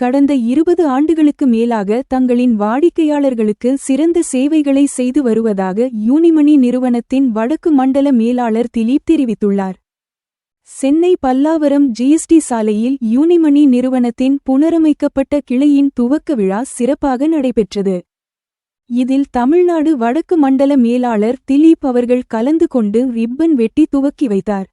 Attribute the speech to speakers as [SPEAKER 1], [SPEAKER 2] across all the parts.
[SPEAKER 1] கடந்த இருபது ஆண்டுகளுக்கு மேலாக தங்களின் வாடிக்கையாளர்களுக்கு சிறந்த சேவைகளை செய்து வருவதாக யூனிமணி நிறுவனத்தின் வடக்கு மண்டல மேலாளர் திலீப் தெரிவித்துள்ளார். சென்னை பல்லாவரம் ஜிஎஸ்டி சாலையில் யூனிமணி நிறுவனத்தின் புனரமைக்கப்பட்ட கிளையின் துவக்க விழா சிறப்பாக நடைபெற்றது. இதில் தமிழ்நாடு வடக்கு மண்டல மேலாளர் திலீப் அவர்கள் கலந்து கொண்டு ரிப்பன் வெட்டி துவக்கி வைத்தார்.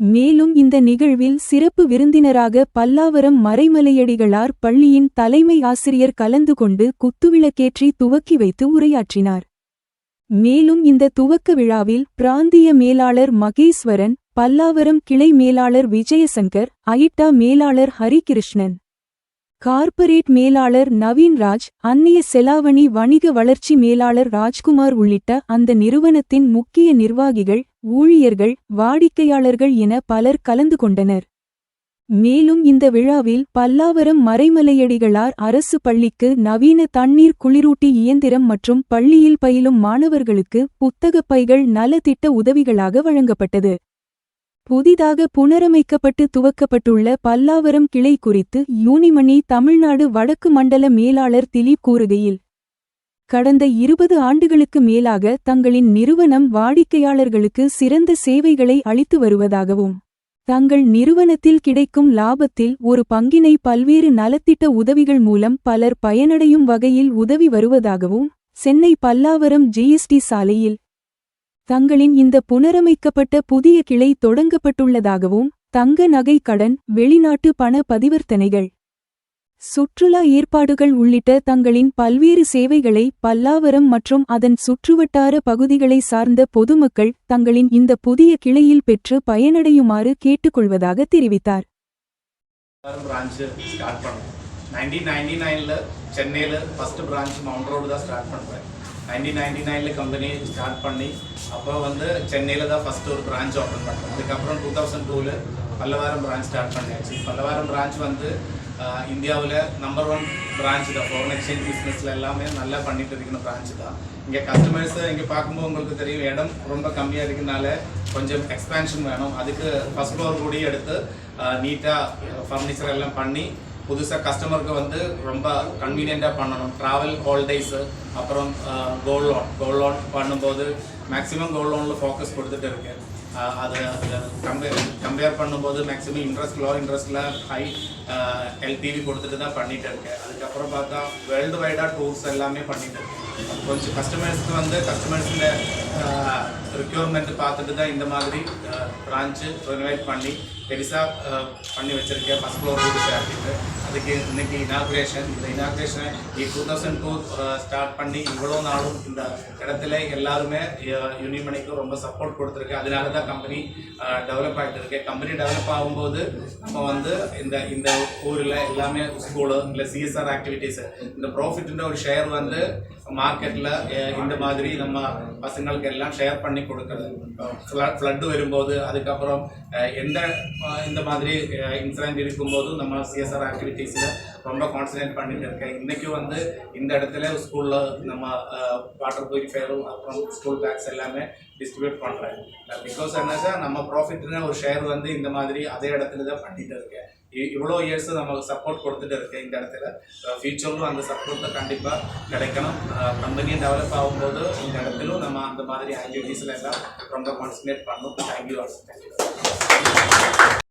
[SPEAKER 1] மேலும் இந்த நிகழ்வில் சிறப்பு விருந்தினராக பல்லாவரம் மறைமலையடிகளார் பள்ளியின் தலைமை ஆசிரியர் கலந்து கொண்டு குத்துவிளக்கேற்றி துவக்கி வைத்து உரையாற்றினார். மேலும் இந்த துவக்க விழாவில் பிராந்திய மேலாளர் மகேஸ்வரன் பல்லாவரம் கிளை மேலாளர் விஜயசங்கர் ஐட்டா மேலாளர் ஹரிகிருஷ்ணன் கார்ப்பரேட் மேலாளர் நவீன்ராஜ் அந்நிய செலாவணி வணிக வளர்ச்சி மேலாளர் ராஜ்குமார் உள்ளிட்ட அந்த நிறுவனத்தின் முக்கிய நிர்வாகிகள் ஊழியர்கள் வாடிக்கையாளர்கள் என பலர் கலந்து கொண்டனர். மேலும் இந்த விழாவில் பல்லாவரம் மறைமலையடிகளார் அரசு பள்ளிக்கு நவீன தண்ணீர் குளிரூட்டி இயந்திரம் மற்றும் பள்ளியில் பயிலும் மாணவர்களுக்கு புத்தகப் பைகள் நலத்திட்ட உதவிகளாக வழங்கப்பட்டது. புதிதாக புனரமைக்கப்பட்டு துவக்கப்பட்டுள்ள பல்லாவரம் கிளை குறித்து யூனிமணி தமிழ்நாடு வடக்கு மண்டல மேலாளர் திலீப் கூறுகையில் கடந்த இருபது ஆண்டுகளுக்கு மேலாக தங்களின் நிறுவனம் வாடிக்கையாளர்களுக்கு சிறந்த சேவைகளை அளித்து வருவதாகவும் தங்கள் நிறுவனத்தில் கிடைக்கும் லாபத்தில் ஒரு பங்கினை பல்வேறு நலத்திட்ட உதவிகள் மூலம் பலர் பயனடையும் வகையில் உதவி வருவதாகவும் சென்னை பல்லாவரம் ஜிஎஸ்டி சாலையில் தங்களின் இந்த புனரமைக்கப்பட்ட புதிய கிளை தொடங்கப்பட்டுள்ளதாகவும் தங்க நகை கடன் வெளிநாட்டு பண பரிவர்த்தனைகள் சுற்றுலா ஏற்பாடுகள் உள்ளிட்ட தங்களின் பல்வேறு சேவைகளை பல்லாவரம் மற்றும் அதன் சுற்றுவட்டார பகுதிகளை சார்ந்த பொதுமக்கள் தங்களின் இந்த புதிய கிளையில் பெற்று பயனடையுமாறு கேட்டுக்கொள்வதாக தெரிவித்தார்.
[SPEAKER 2] சென்னையில் ஃபஸ்ட்டு பிரான்ச் மவுண்ட் ரோடு தான் ஸ்டார்ட் பண்ணுறேன் நைன்டீன் நைன்டி நைனில் கம்பெனி ஸ்டார்ட் பண்ணி அப்போ வந்து சென்னையில் தான் ஃபஸ்ட்டு ஒரு பிரான்ச் ஓப்பன் பண்ணேன் அதுக்கப்புறம் டூ தௌசண்ட் டூவில் பல்லவாரம் பிரான்ச் ஸ்டார்ட் பண்ணியாச்சு. பல்லவாரம் பிரான்ச் வந்து இந்தியாவில் நம்பர் ஒன் பிரான்ச் தான் ஃபாரின் எக்ஸ்சேஞ்ச் பிஸ்னஸில் எல்லாமே நல்லா பண்ணிட்டு இருக்கிற பிரான்ச் தான் இங்கே கஸ்டமர்ஸ் இங்கே பார்க்கும்போது உங்களுக்கு தெரியும் இடம் ரொம்ப கம்மியாக இருக்கனால கொஞ்சம் எக்ஸ்பேன்ஷன் வேணும் அதுக்கு ஃபஸ்ட் ஃப்ளோர் கூடி எடுத்து நீட்டாக ஃபர்னிச்சர் எல்லாம் பண்ணி புதுசாக கஸ்டமருக்கு வந்து ரொம்ப கன்வீனியண்ட்டாக பண்ணணும் ட்ராவல் ஹாலிடேஸு அப்புறம் கோல்ட் லோன் கோல்ட் லோன் பண்ணும்போது மேக்ஸிமம் கோல்ட் லோனில் ஃபோக்கஸ் கொடுத்துட்டு இருக்கேன் அது கம்பேர் கம்பேர் பண்ணும்போது மேக்ஸிமம் இன்ட்ரெஸ்ட் லோ இன்ட்ரெஸ்டில் ஹை எல்டிவி கொடுத்துட்டு தான் பண்ணிட்டு இருக்கேன். அதுக்கப்புறம் பார்த்தா வேர்ல்டு வைடாக டூர்ஸ் எல்லாமே பண்ணிட்டு இருக்கேன். கொஞ்சம் கஸ்டமர்ஸ்க்கு வந்து கஸ்டமர்ஸில் ரிக்யூர்மெண்ட் பார்த்துட்டு தான் இந்த மாதிரி பிரான்ச்சு ரெனோவேட் பண்ணி பெருசாக பண்ணி வச்சுருக்கேன் ஃபஸ்ட் ஃப்ளோர் இருக்குது அப்படின்ட்டு அதுக்கு இன்னைக்கு இனாக்ரேஷன் இந்த இனாக்ரேஷனை டூ தௌசண்ட் டூ ஸ்டார்ட் பண்ணி இவ்வளோ நாளும் இந்த இடத்துல எல்லாருமே யூனிமணிக்கு ரொம்ப சப்போர்ட் கொடுத்துருக்கு அதனால தான் கம்பெனி டெவலப் ஆகிட்டு இருக்கு கம்பெனி டெவலப் ஆகும்போது நம்ம வந்து இந்த இந்த ஊரில் எல்லாமே ஸ்கூலு இல்லை சிஎஸ்ஆர் ஆக்டிவிட்டீஸ் இந்த ப்ராஃபிட்ன்ற ஒரு ஷேர் வந்து மார்க்கெட்டில் இந்த மாதிரி நம்ம பசங்களுக்கு எல்லாம் ஷேர் பண்ணி கொடுக்குறது. ஃப்ளட்டு வரும்போது அதுக்கப்புறம் எந்த இந்த மாதிரி இன்சிடென்ட் இருக்கும்போது நம்ம சிஎஸ்ஆர் ஆக்டிவிட்டீஸில் ரொம்ப கான்சன்ட்ரேட் பண்ணிட்டு இருக்கேன். இன்றைக்கி வந்து இந்த இடத்துல ஸ்கூலில் நம்ம வாட்டர் ப்யூரிஃபையரும் அப்புறம் ஸ்கூல் பேக்ஸ் எல்லாமே டிஸ்ட்ரிபியூட் பண்ணுறேன் பிகாஸ் என்னக்கா நம்ம ப்ராஃபிட்னு ஒரு ஷேர் வந்து இந்த மாதிரி அதே இடத்துல தான் பண்ணிட்டு இருக்கேன். இவ்வளோ இயர்ஸ் நமக்கு சப்போர்ட் கொடுத்துட்டு இருக்கேன் இந்த இடத்துல. ஃபியூச்சரும் அந்த சப்போர்ட் கண்டிப்பாக கிடைக்கணும். கம்பெனியும் டெவலப் ஆகும்போது இந்த இடத்துல நம்ம அந்த மாதிரி ஆக்டிவிட்டீஸில் எல்லாம் ரொம்ப கான்சன்ட்ரேட் பண்ணணும். Thank you thank you